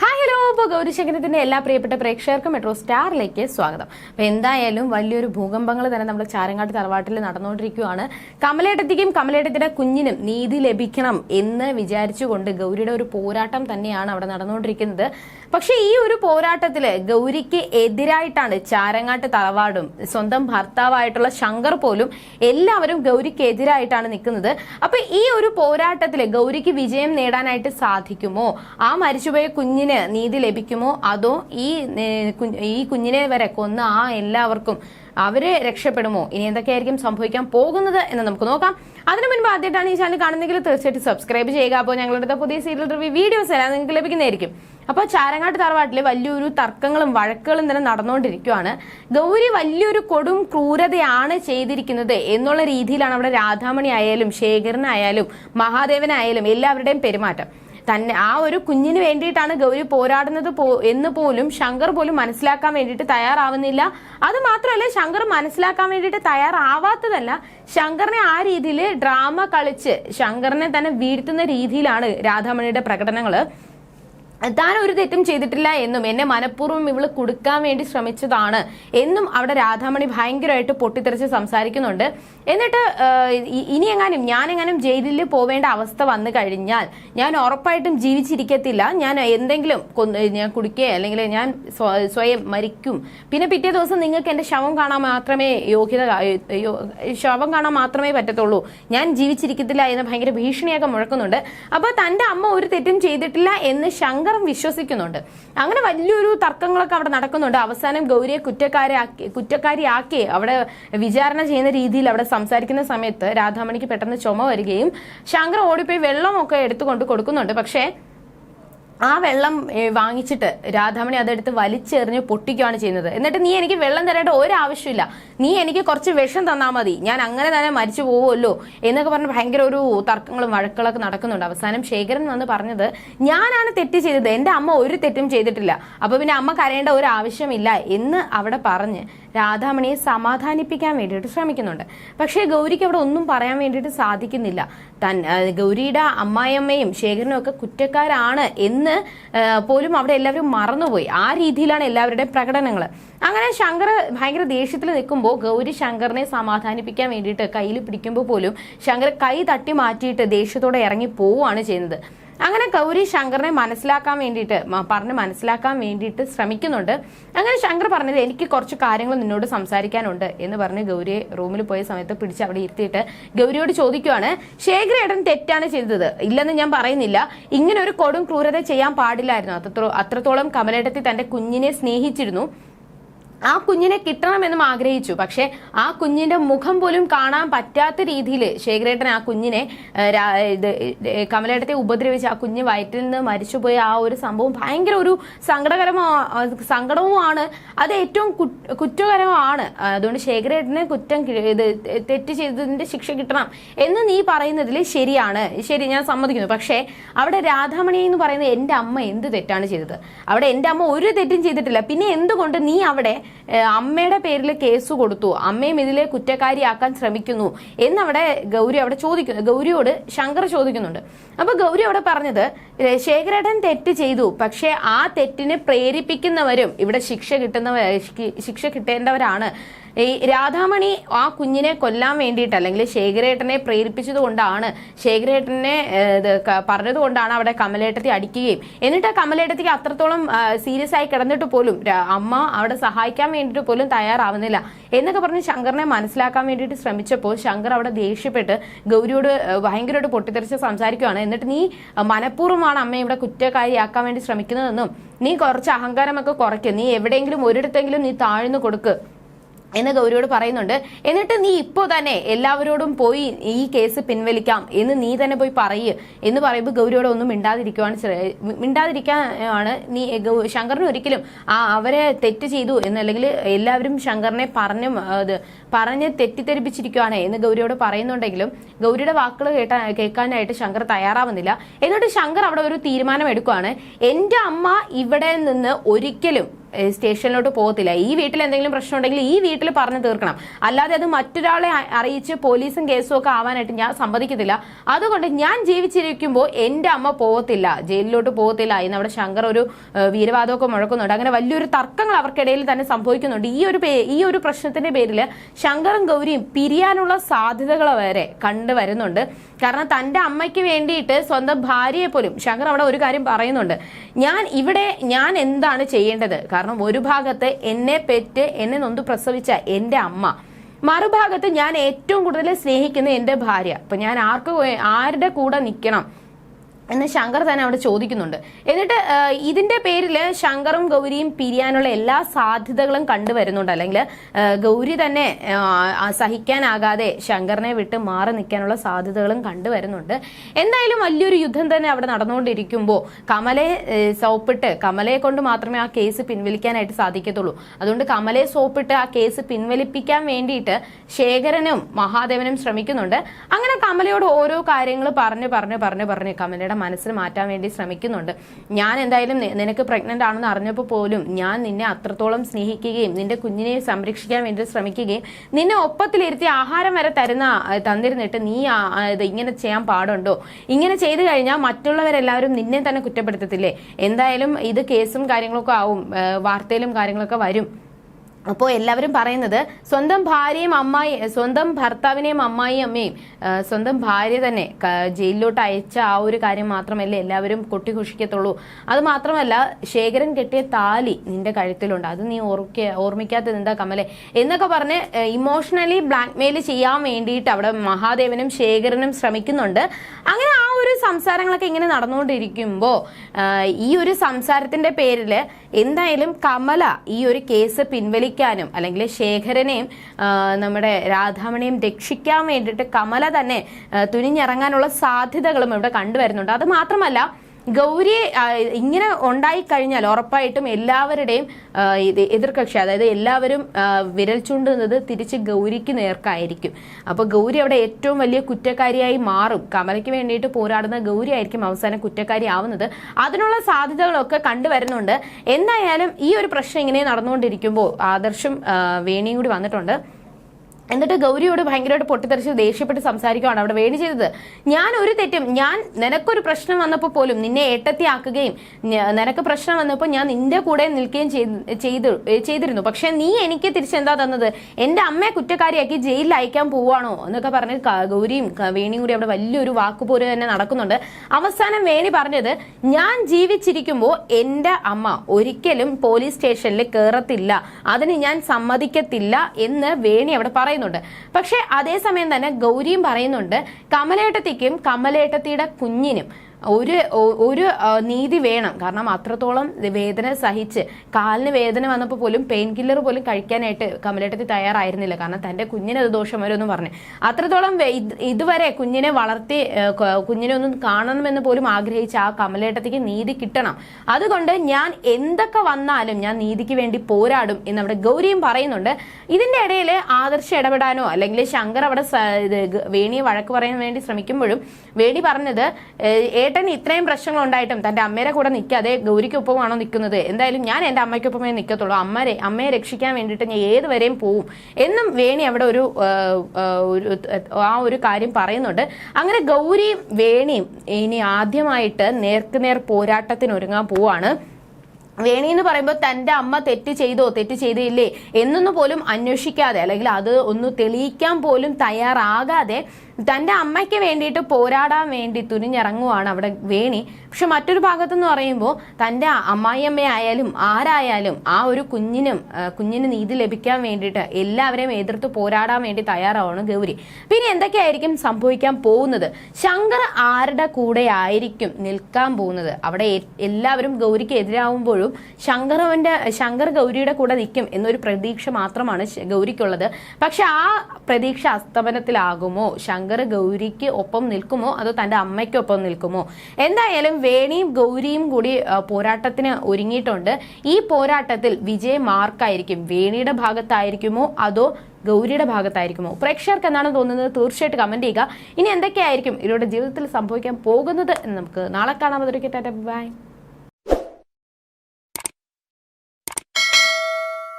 Hi hello. ഇപ്പോൾ ഗൗരിശങ്കരത്തിന്റെ എല്ലാ പ്രിയപ്പെട്ട പ്രേക്ഷകർക്കും മെട്രോ സ്റ്റാറിലേക്ക് സ്വാഗതം. അപ്പോൾ എന്തായാലും വലിയൊരു ഭൂകമ്പങ്ങൾ തന്നെ നമ്മുടെ ചാരങ്ങാട്ട് തറവാട്ടിൽ നടന്നുകൊണ്ടിരിക്കുകയാണ് കമലേട്ടത്തിക്കും കമലേട്ടത്തിന്റെ കുഞ്ഞിനും നീതി ലഭിക്കണം എന്ന് വിചാരിച്ചുകൊണ്ട് ഗൗരിയുടെ ഒരു പോരാട്ടം തന്നെയാണ് അവിടെ നടന്നുകൊണ്ടിരിക്കുന്നത്. പക്ഷേ ഈ ഒരു പോരാട്ടത്തിൽ ഗൗരിക്ക് എതിരായിട്ടാണ് ചാരങ്ങാട്ട് തറവാടും സ്വന്തം ഭർത്താവായിട്ടുള്ള ശങ്കർ പോലും എല്ലാവരും ഗൗരിക്ക് എതിരായിട്ടാണ് നിൽക്കുന്നത്. അപ്പൊ ഈ ഒരു പോരാട്ടത്തിൽ ഗൗരിക്ക് വിജയം നേടാനായിട്ട് സാധിക്കുമോ? ആ മരിച്ചുപോയ കുഞ്ഞിന് നീതി ലഭിക്കുമോ? അതോ ഈ ഈ കുഞ്ഞിനെ വരെ കൊന്ന ആ എല്ലാവർക്കും അവർ രക്ഷപ്പെടുമോ? ഇനി എന്തൊക്കെയായിരിക്കും സംഭവിക്കാൻ പോകുന്നത് എന്ന് നമുക്ക് നോക്കാം. അതിനു മുൻപ് ആദ്യമായിട്ടാണ് ഈ ചാനൽ കാണുന്നെങ്കിൽ തീർച്ചയായിട്ടും സബ്സ്ക്രൈബ് ചെയ്യുക. അപ്പോൾ ഞങ്ങളുടെ പുതിയ സീരിയൽ റിവ്യൂ വീഡിയോസ് എല്ലാം നിങ്ങൾക്ക് ലഭിക്കുന്നതായിരിക്കും. അപ്പോൾ ചാരങ്ങാട്ട് തറവാട്ടിൽ വലിയൊരു തർക്കങ്ങളും വഴക്കുകളും തന്നെ നടന്നുകൊണ്ടിരിക്കുകയാണ്. ഗൗരി വലിയൊരു കൊടും ക്രൂരതയാണ് ചെയ്തിരിക്കുന്നത് എന്നുള്ള രീതിയിലാണ് അവിടെ രാധാമണി ആയാലും ശേഖരനായാലും മഹാദേവനായാലും എല്ലാവരുടെയും പെരുമാറ്റം. തന്നെ ആ ഒരു കുഞ്ഞിന് വേണ്ടിയിട്ടാണ് ഗൗരി പോരാടുന്നത് എന്ന് പോലും ശങ്കർ പോലും മനസ്സിലാക്കാൻ വേണ്ടിയിട്ട് തയ്യാറാവുന്നില്ല. അത് മാത്രമല്ല ശങ്കർ മനസ്സിലാക്കാൻ വേണ്ടിയിട്ട് തയ്യാറാവാത്തതല്ല ശങ്കറിനെ ആ രീതിയിൽ ഡ്രാമ കളിച്ച് ശങ്കറിനെ തന്നെ വീഴ്ത്തുന്ന രീതിയിലാണ് രാധാമണിയുടെ പ്രകടനങ്ങൾ. താൻ ഒരു തെറ്റും ചെയ്തിട്ടില്ല എന്നും എന്നെ മനഃപൂർവം ഇവൾ കൊടുക്കാൻ വേണ്ടി ശ്രമിച്ചതാണ് എന്നും അവിടെ രാധാമണി ഭയങ്കരമായിട്ട് പൊട്ടിത്തെറിച്ച് സംസാരിക്കുന്നുണ്ട്. എന്നിട്ട് ഇനിയെങ്ങാനും എങ്ങാനും ജയിലിൽ പോവേണ്ട അവസ്ഥ വന്നു കഴിഞ്ഞാൽ ഞാൻ ഉറപ്പായിട്ടും ജീവിച്ചിരിക്കത്തില്ല. ഞാൻ എന്തെങ്കിലും ഞാൻ കുടിക്കുക അല്ലെങ്കിൽ ഞാൻ സ്വയം മരിക്കും. പിന്നെ പിറ്റേ ദിവസം നിങ്ങൾക്ക് എന്റെ ശവം കാണാൻ മാത്രമേ യോഗ്യത ശവം കാണാൻ മാത്രമേ പറ്റത്തുള്ളൂ. ഞാൻ ജീവിച്ചിരിക്കത്തില്ല എന്ന് ഭയങ്കര ഭീഷണിയൊക്കെ മുഴക്കുന്നുണ്ട്. അപ്പോൾ തന്റെ അമ്മ ഒരു തെറ്റും ചെയ്തിട്ടില്ല എന്ന് ശങ്കറും വിശ്വസിക്കുന്നുണ്ട്. അങ്ങനെ വലിയൊരു തർക്കങ്ങളൊക്കെ അവിടെ നടക്കുന്നുണ്ട്. അവസാനം ഗൗരിയെ കുറ്റക്കാരാക്കി കുറ്റക്കാരിയാക്കി അവിടെ വിചാരണ ചെയ്യുന്ന രീതിയിൽ അവിടെ സംസാരിക്കുന്ന സമയത്ത് രാധാമണിക്ക് പെട്ടെന്ന് ചുമ വരികയും ശങ്കർ ഓടിപ്പോയി വെള്ളമൊക്കെ എടുത്തുകൊണ്ട് കൊടുക്കുന്നുണ്ട്. പക്ഷേ ആ വെള്ളം വാങ്ങിച്ചിട്ട് രാധാമണി അതെടുത്ത് വലിച്ചെറിഞ്ഞ് പൊട്ടിക്കുകയാണ് ചെയ്യുന്നത്. എന്നിട്ട് നീ എനിക്ക് വെള്ളം തരേണ്ട ഒരു ആവശ്യമില്ല നീ എനിക്ക് കുറച്ച് വിഷം തന്നാൽ മതി. ഞാൻ അങ്ങനെ തന്നെ മരിച്ചു പോവുമല്ലോ എന്നൊക്കെ പറഞ്ഞ് ഭയങ്കര ഒരു തർക്കങ്ങളും വഴക്കുകളൊക്കെ നടക്കുന്നുണ്ട്. അവസാനം ശേഖരൻ വന്ന് പറഞ്ഞത് ഞാനാണ് തെറ്റ് ചെയ്തത്. എന്റെ അമ്മ ഒരു തെറ്റും ചെയ്തിട്ടില്ല. അപ്പൊ പിന്നെ അമ്മ കരയേണ്ട ഒരു ആവശ്യമില്ല എന്ന് അവിടെ പറഞ്ഞ് രാധാമണിയെ സമാധാനിപ്പിക്കാൻ വേണ്ടിയിട്ട് ശ്രമിക്കുന്നുണ്ട്. പക്ഷേ ഗൗരിക്ക് അവിടെ ഒന്നും പറയാൻ വേണ്ടിയിട്ട് സാധിക്കുന്നില്ല. തൻ ഗൗരിയുടെ അമ്മായിയമ്മയും ശേഖരനും ഒക്കെ കുറ്റക്കാരാണ് എന്ന് പോലും അവിടെ എല്ലാവരും മറന്നുപോയി. ആ രീതിയിലാണ് എല്ലാവരുടെയും പ്രകടനങ്ങൾ അങ്ങനെ ശങ്കർ ഭയങ്കര ദേഷ്യത്തിൽ നിൽക്കുമ്പോൾ ഗൗരി ശങ്കറിനെ സമാധാനിപ്പിക്കാൻ വേണ്ടിയിട്ട് കയ്യിൽ പിടിക്കുമ്പോൾ പോലും ശങ്കർ കൈ തട്ടി മാറ്റിയിട്ട് ദേഷ്യത്തോടെ ഇറങ്ങി പോവുകയാണ് ചെയ്യുന്നത്. അങ്ങനെ ഗൗരി ശങ്കറിനെ മനസ്സിലാക്കാൻ വേണ്ടിയിട്ട് പറഞ്ഞ് മനസ്സിലാക്കാൻ വേണ്ടിയിട്ട് ശ്രമിക്കുന്നുണ്ട്. അങ്ങനെ ശങ്കർ പറഞ്ഞത് എനിക്ക് കുറച്ച് കാര്യങ്ങൾ നിന്നോട് സംസാരിക്കാനുണ്ട് എന്ന് പറഞ്ഞ് ഗൗരിയെ റൂമിൽ പോയ സമയത്ത് പിടിച്ച് അവിടെ ഇരുത്തിയിട്ട് ഗൗരിയോട് ചോദിക്കുവാണ് ശേഖരേടൻ തെറ്റാണ് ചെയ്തത്. ഇല്ലെന്ന് ഞാൻ പറയുന്നില്ല. ഇങ്ങനെ ഒരു കൊടും ക്രൂരത ചെയ്യാൻ പാടില്ലായിരുന്നു. അത്രത്തോളം കമലേട്ടത്തിൽ തന്റെ കുഞ്ഞിനെ സ്നേഹിച്ചിരുന്നു. ആ കുഞ്ഞിനെ കിട്ടണമെന്നും ആഗ്രഹിച്ചു. പക്ഷെ ആ കുഞ്ഞിന്റെ മുഖം പോലും കാണാൻ പറ്റാത്ത രീതിയിൽ ശേഖരേട്ടൻ ആ കുഞ്ഞിനെ ഇത് കമലേട്ടത്തെ ഉപദ്രവിച്ച് ആ കുഞ്ഞ് വയറ്റിൽ നിന്ന് മരിച്ചുപോയ ആ ഒരു സംഭവം ഭയങ്കര ഒരു സങ്കടകരമോ സങ്കടവുമാണ്. അത് ഏറ്റവും കുറ്റകരമാണ്. അതുകൊണ്ട് ശേഖരേട്ടന് കുറ്റം ഇത് തെറ്റ് ചെയ്തതിന്റെ ശിക്ഷ കിട്ടണം എന്ന് നീ പറയുന്നതിൽ ശരിയാണ്. ശരി ഞാൻ സമ്മതിക്കുന്നു. പക്ഷേ അവിടെ രാധാമണി എന്ന് പറയുന്നത് എന്റെ അമ്മ എന്ത് തെറ്റാണ് ചെയ്തത്? അവിടെ എന്റെ അമ്മ ഒരു തെറ്റും ചെയ്തിട്ടില്ല. പിന്നെ എന്തുകൊണ്ട് നീ അവിടെ അമ്മയുടെ പേരിൽ കേസ് കൊടുത്തു. അമ്മയും ഇതിലെ കുറ്റക്കാരിയാക്കാൻ ശ്രമിക്കുന്നു. എന്നവിടെ ഗൗരി അവിടെ ചോദിക്കുന്നു ഗൗരിയോട് ശങ്കർ ചോദിക്കുന്നുണ്ട്. അപ്പൊ ഗൗരി അവിടെ പറഞ്ഞത് ശേഖരേട്ടൻ തെറ്റ് ചെയ്തു. പക്ഷേ ആ തെറ്റിനെ പ്രേരിപ്പിക്കുന്നവരും ഇവിടെ ശിക്ഷ കിട്ടുന്നവർ ശിക്ഷ കിട്ടേണ്ടവരാണ്. ഈ രാധാമണി ആ കുഞ്ഞിനെ കൊല്ലാൻ വേണ്ടിയിട്ട് അല്ലെങ്കിൽ ശേഖരേട്ടനെ പ്രേരിപ്പിച്ചത് കൊണ്ടാണ് ശേഖരേട്ടനെ പറഞ്ഞത് കൊണ്ടാണ് അവിടെ കമലേട്ടത്തി അടിക്കുകയും. എന്നിട്ട് ആ കമലേട്ടത്തിക്ക് അത്രത്തോളം സീരിയസ് ആയി കിടന്നിട്ട് പോലും അമ്മ അവിടെ സഹായിക്കാൻ വേണ്ടിയിട്ട് പോലും തയ്യാറാവുന്നില്ല. എന്നൊക്കെ പറഞ്ഞ് ശങ്കറിനെ മനസ്സിലാക്കാൻ വേണ്ടിയിട്ട് ശ്രമിച്ചപ്പോൾ ശങ്കർ അവിടെ ദേഷ്യപ്പെട്ട് ഗൗരിയോട് ഭയങ്കരമായിട്ട് പൊട്ടിത്തെറിച്ച് സംസാരിക്കുകയാണ് എന്നിട്ട് നീ മനഃപൂർവമാണ് അമ്മയെ ഇവിടെ കുറ്റക്കാരിയാക്കാൻ വേണ്ടി ശ്രമിക്കുന്നതെന്നും നീ കുറച്ച് അഹങ്കാരമൊക്കെ കുറയ്ക്കും. നീ എവിടെയെങ്കിലും ഒരിടത്തെങ്കിലും നീ താഴ്ന്നു കൊടുക്ക്. എന്ന് ഗൗരിയോട് പറയുന്നുണ്ട്. എന്നിട്ട് നീ ഇപ്പോൾ തന്നെ എല്ലാവരോടും പോയി ഈ കേസ് പിൻവലിക്കാം എന്ന് നീ തന്നെ പോയി പറയ് എന്ന് പറയുമ്പോൾ ഗൗരിയോട് ഒന്നും മിണ്ടാതിരിക്കുവാണ് മിണ്ടാതിരിക്കാനാണ് നീ ശങ്കറിന് ഒരിക്കലും ആ അവരെ തെറ്റ് ചെയ്തു എന്നല്ലെങ്കിൽ എല്ലാവരും ശങ്കറിനെ പറഞ്ഞു അത് പറഞ്ഞ് തെറ്റിദ്ധരിപ്പിച്ചിരിക്കുവാണ് എന്ന് ഗൗരിയോട് പറയുന്നുണ്ടെങ്കിലും ഗൗരിയുടെ വാക്കുകൾ കേട്ടാ കേൾക്കാനായിട്ട് ശങ്കർ തയ്യാറാവുന്നില്ല. എന്നിട്ട് ശങ്കർ അവിടെ ഒരു തീരുമാനം എടുക്കുവാണ്. എന്റെ അമ്മ ഇവിടെ നിന്ന് ഒരിക്കലും സ്റ്റേഷനിലോട്ട് പോകത്തില്ല. ഈ വീട്ടിൽ എന്തെങ്കിലും പ്രശ്നം ഉണ്ടെങ്കിൽ ഈ വീട്ടിൽ പറഞ്ഞു തീർക്കണം. അല്ലാതെ അത് മറ്റൊരാളെ അറിയിച്ച് പോലീസും കേസും ഒക്കെ ആവാനായിട്ട് ഞാൻ സമ്മതിക്കത്തില്ല. അതുകൊണ്ട് ഞാൻ ജീവിച്ചിരിക്കുമ്പോൾ എന്റെ അമ്മ പോകത്തില്ല. ജയിലിലോട്ട് പോകത്തില്ല എന്ന് അവിടെ ശങ്കർ ഒരു വീരവാദമൊക്കെ മുഴക്കുന്നുണ്ട്. അങ്ങനെ വലിയൊരു തർക്കങ്ങൾ അവർക്കിടയിൽ തന്നെ സംഭവിക്കുന്നുണ്ട്. ഈ ഒരു ഈ ഒരു പ്രശ്നത്തിന്റെ പേരിൽ ശങ്കറും ഗൗരിയും പിരിയാനുള്ള സാധ്യതകൾ വരെ കണ്ടുവരുന്നുണ്ട് കാരണം തന്റെ അമ്മയ്ക്ക് വേണ്ടിയിട്ട് സ്വന്തം ഭാര്യയെ പോലും ശങ്കർ അവിടെ ഒരു കാര്യം പറയുന്നുണ്ട്. ഞാൻ ഇവിടെ ഞാൻ എന്താണ് ചെയ്യേണ്ടത്? കാരണം ഒരു ഭാഗത്ത് എന്നെ പെറ്റ് എന്നെ നൊന്ത് പ്രസവിച്ച എന്റെ അമ്മ മറുഭാഗത്ത് ഞാൻ ഏറ്റവും കൂടുതൽ സ്നേഹിക്കുന്ന എന്റെ ഭാര്യ. അപ്പം ഞാൻ ആർക്ക് ആരുടെ കൂടെ നിൽക്കണം എന്ന് ശങ്കർ തന്നെ അവിടെ ചോദിക്കുന്നുണ്ട്. എന്നിട്ട് ഇതിന്റെ പേരിൽ ശങ്കറും ഗൗരിയും പിരിയാനുള്ള എല്ലാ സാധ്യതകളും കണ്ടുവരുന്നുണ്ട്. അല്ലെങ്കിൽ ഗൗരി തന്നെ സഹിക്കാനാകാതെ ശങ്കറിനെ വിട്ട് മാറി നിൽക്കാനുള്ള സാധ്യതകളും കണ്ടുവരുന്നുണ്ട്. എന്തായാലും വലിയൊരു യുദ്ധം തന്നെ അവിടെ നടന്നുകൊണ്ടിരിക്കുമ്പോൾ കമലയെ സോപ്പിട്ട് കമലയെ കൊണ്ട് മാത്രമേ ആ കേസ് പിൻവലിക്കാനായിട്ട് സാധിക്കത്തുള്ളൂ. അതുകൊണ്ട് കമലയെ സോപ്പിട്ട് ആ കേസ് പിൻവലിപ്പിക്കാൻ വേണ്ടിയിട്ട് ശേഖരനും മഹാദേവനും ശ്രമിക്കുന്നുണ്ട്. അങ്ങനെ കമലയോട് ഓരോ കാര്യങ്ങൾ പറഞ്ഞു പറഞ്ഞു പറഞ്ഞു പറഞ്ഞു കമലയുടെ മനസ്സിൽ മാറ്റാൻ വേണ്ടി ശ്രമിക്കുന്നുണ്ട്. ഞാൻ എന്തായാലും നിനക്ക് പ്രഗ്നന്റ് ആണെന്ന് അറിഞ്ഞപ്പോൾ പോലും ഞാൻ നിന്നെ അത്രത്തോളം സ്നേഹിക്കുകയും നിന്റെ കുഞ്ഞിനെ സംരക്ഷിക്കാൻ വേണ്ടി ശ്രമിക്കുകയും നിന്നെ ഒപ്പത്തിലിരുത്തി ആഹാരം വരെ തരുന്ന തന്നിരുന്നിട്ട് നീ ഇത് ഇങ്ങനെ ചെയ്യാൻ പാടുണ്ടോ? ഇങ്ങനെ ചെയ്തു കഴിഞ്ഞാൽ മറ്റുള്ളവരെല്ലാവരും നിന്നെ തന്നെ കുറ്റപ്പെടുത്തത്തില്ലേ? എന്തായാലും ഇത് കേസും കാര്യങ്ങളൊക്കെ ആവും വാർത്തയിലും കാര്യങ്ങളൊക്കെ വരും. അപ്പോൾ എല്ലാവരും പറയുന്നത് സ്വന്തം ഭാര്യയും അമ്മായി സ്വന്തം ഭർത്താവിനെയും അമ്മായി അമ്മയും സ്വന്തം ഭാര്യ തന്നെ ജയിലിലോട്ട് അയച്ച ആ ഒരു കാര്യം മാത്രമല്ല എല്ലാവരും കൊട്ടിഘോഷിക്കത്തുള്ളൂ. അത് മാത്രമല്ല ശേഖരൻ കെട്ടിയ താലി നിന്റെ കഴുത്തിലുണ്ട്. അത് നീ ഓർക്ക ഓർമ്മിക്കാത്തത് എന്താ കമലെ? എന്നൊക്കെ പറഞ്ഞ് ഇമോഷണലി ബ്ലാക്ക്മെയിൽ ചെയ്യാൻ വേണ്ടിയിട്ട് അവിടെ മഹാദേവനും ശേഖരനും ശ്രമിക്കുന്നുണ്ട്. അങ്ങനെ ആ ഒരു സംസാരങ്ങളൊക്കെ ഇങ്ങനെ നടന്നുകൊണ്ടിരിക്കുമ്പോൾ ഈ ഒരു സംസാരത്തിന്റെ പേരിൽ എന്തായാലും കമല ഈ ഒരു കേസ് പിൻവലിക്കാനും അല്ലെങ്കിൽ ശേഖരനെയും നമ്മുടെ രാധാമണിയും രക്ഷിക്കാൻ വേണ്ടിയിട്ട് കമല തന്നെ തുനിഞ്ഞിറങ്ങാനുള്ള സാധ്യതകളും ഇവിടെ കണ്ടുവരുന്നുണ്ട്. അത് മാത്രമല്ല ഗൗരിയെ ഇങ്ങനെ ഉണ്ടായി കഴിഞ്ഞാൽ ഉറപ്പായിട്ടും എല്ലാവരുടെയും എതിർകക്ഷി അതായത് എല്ലാവരും വിരൽ ചൂണ്ടുന്നത് തിരിച്ച് ഗൗരിക്ക് നേർക്കായിരിക്കും. അപ്പോൾ ഗൗരി അവിടെ ഏറ്റവും വലിയ കുറ്റക്കാരിയായി മാറും. കമലയ്ക്ക് വേണ്ടിയിട്ട് പോരാടുന്ന ഗൗരി ആയിരിക്കും അവസാനം കുറ്റക്കാരി ആവുന്നത്. അതിനുള്ള സാധ്യതകളൊക്കെ കണ്ടുവരുന്നുണ്ട് എന്തായാലും ഈ ഒരു പ്രശ്നം ഇങ്ങനെ നടന്നുകൊണ്ടിരിക്കുമ്പോൾ ആദർശും വേണിയും കൂടി വന്നിട്ടുണ്ട്. എന്നിട്ട് ഗൗരിയോട് ഭയങ്കരമായിട്ട് പൊട്ടിത്തെറിച്ച് ദേഷ്യപ്പെട്ട് സംസാരിക്കുകയാണ് അവിടെ വേണി ചെയ്തത്. ഞാൻ ഒരു തെറ്റും ഞാൻ നിനക്കൊരു പ്രശ്നം വന്നപ്പോൾ പോലും നിന്നെ ഏട്ടത്തിയാക്കുകയും നിനക്ക് പ്രശ്നം വന്നപ്പോൾ ഞാൻ നിന്റെ കൂടെ നിൽക്കുകയും ചെയ്ത്- ചെയ്തു ചെയ്തിരുന്നു. പക്ഷെ നീ എനിക്ക് തിരിച്ചെന്താ തന്നത്? എന്റെ അമ്മയെ കുറ്റക്കാരിയാക്കി ജയിലിൽ അയക്കാൻ പോവാണോ എന്നൊക്കെ പറഞ്ഞ് ഗൗരിയും വേണിയും കൂടി അവിടെ വലിയൊരു വാക്കുപോര് തന്നെ നടക്കുന്നുണ്ട്. അവസാനം വേണി പറഞ്ഞത് ഞാൻ ജീവിച്ചിരിക്കുമ്പോൾ എന്റെ അമ്മ ഒരിക്കലും പോലീസ് സ്റ്റേഷനിൽ കയറത്തില്ല അതിന് ഞാൻ സമ്മതിക്കത്തില്ല എന്ന് വേണി അവിടെ പറയുന്നുണ്ട്. പക്ഷേ അതേസമയം തന്നെ ഗൗരിയും പറയുന്നുണ്ട് കമലേട്ടത്തിക്കും കമലേട്ടത്തിയുടെ കുഞ്ഞിനും. ഒരു ഒരു നീതി വേണം. കാരണം അത്രത്തോളം വേദന സഹിച്ച് കാലിന് വേദന വന്നപ്പോൾ പോലും പെയിൻ കില്ലർ പോലും കഴിക്കാനായിട്ട് കമലേട്ടത്തി തയ്യാറായിരുന്നില്ല. കാരണം തന്റെ കുഞ്ഞിന് അത് ദോഷം വരുമെന്ന് പറഞ്ഞു. അത്രത്തോളം ഇതുവരെ കുഞ്ഞിനെ വളർത്തി കുഞ്ഞിനെ ഒന്നും കാണണമെന്ന് പോലും ആഗ്രഹിച്ച ആ കമലേട്ടത്തിക്ക് നീതി കിട്ടണം. അതുകൊണ്ട് ഞാൻ എന്തൊക്കെ വന്നാലും ഞാൻ നീതിക്ക് വേണ്ടി പോരാടും എന്ന് അവിടെ ഗൗരിയും പറയുന്നുണ്ട്. ഇതിന്റെ ഇടയിൽ ആദർശം ഇടപെടാനോ അല്ലെങ്കിൽ ശങ്കർ അവിടെ വേണിയെ വഴക്ക് പറയാൻ വേണ്ടി ശ്രമിക്കുമ്പോഴും വേണി പറഞ്ഞത് ഏഹ്, ഏട്ടൻ ഇത്രയും പ്രശ്നങ്ങൾ ഉണ്ടായിട്ടും തന്റെ അമ്മയുടെ കൂടെ നിൽക്കാതെ ഗൗരിക്കൊപ്പമാണോ നിൽക്കുന്നത് എന്തായാലും ഞാൻ എന്റെ അമ്മയ്ക്കൊപ്പമേ നിൽക്കത്തുള്ളൂ അമ്മരെ അമ്മയെ രക്ഷിക്കാൻ വേണ്ടിയിട്ട് ഞാൻ ഏത് വരെയും പോവും എന്നും വേണി അവിടെ ഒരു ആ ഒരു കാര്യം പറയുന്നുണ്ട്. അങ്ങനെ ഗൗരിയും വേണിയും ഇനി ആദ്യമായിട്ട് നേർക്കുനേർ പോരാട്ടത്തിന് ഒരുങ്ങാൻ പോവാണ്. വേണി എന്ന് പറയുമ്പോൾ തന്റെ അമ്മ തെറ്റ് ചെയ്തോ തെറ്റ് ചെയ്തില്ലേ എന്നൊന്നും പോലും അന്വേഷിക്കാതെ അല്ലെങ്കിൽ അത് ഒന്ന് തെളിയിക്കാൻ പോലും തയ്യാറാകാതെ തന്റെ അമ്മയ്ക്ക് വേണ്ടിയിട്ട് പോരാടാൻ വേണ്ടി തുനിഞ്ഞിറങ്ങുവാണ് അവിടെ വേണി. പക്ഷെ മറ്റൊരു ഭാഗത്തെന്ന് പറയുമ്പോൾ തന്റെ അമ്മായിയമ്മയായാലും ആരായാലും ആ ഒരു കുഞ്ഞിനും കുഞ്ഞിന് നീതി ലഭിക്കാൻ വേണ്ടിയിട്ട് എല്ലാവരെയും എതിർത്ത് പോരാടാൻ വേണ്ടി തയ്യാറാവാണ് ഗൗരി. പിന്നെ എന്തൊക്കെയായിരിക്കും സംഭവിക്കാൻ പോകുന്നത്? ശങ്കർ ആരുടെ കൂടെ ആയിരിക്കും നിൽക്കാൻ പോകുന്നത്? അവിടെ എല്ലാവരും ഗൗരിക്ക് എതിരാവുമ്പോഴും ശങ്കറവന്റെ ശങ്കർ ഗൗരിയുടെ കൂടെ നിൽക്കും എന്നൊരു പ്രതീക്ഷ മാത്രമാണ് ഗൗരിക്കുള്ളത്. പക്ഷെ ആ പ്രതീക്ഷ അസ്തമനത്തിലാകുമോ ശങ്കർ? ഗൗരിക്ക് ഒപ്പം നിൽക്കുമോ? അതോ തന്റെ അമ്മയ്ക്കൊപ്പം നിൽക്കുമോ? എന്തായാലും വേണിയും ഗൗരിയും കൂടി പോരാട്ടത്തിന് ഒരുങ്ങിയിട്ടുണ്ട്. ഈ പോരാട്ടത്തിൽ വിജയം ആർക്കായിരിക്കും? വേണിയുടെ ഭാഗത്തായിരിക്കുമോ? അതോ ഗൗരിയുടെ ഭാഗത്തായിരിക്കുമോ? പ്രേക്ഷകർക്ക് എന്താണ് തോന്നുന്നത്? തീർച്ചയായിട്ടും കമന്റ് ചെയ്യുക. ഇനി എന്തൊക്കെയായിരിക്കും? ഇവരുടെ ജീവിതത്തിൽ സംഭവിക്കാൻ പോകുന്നത് എന്ന് നമുക്ക് നാളെ കാണാൻ ബൈ.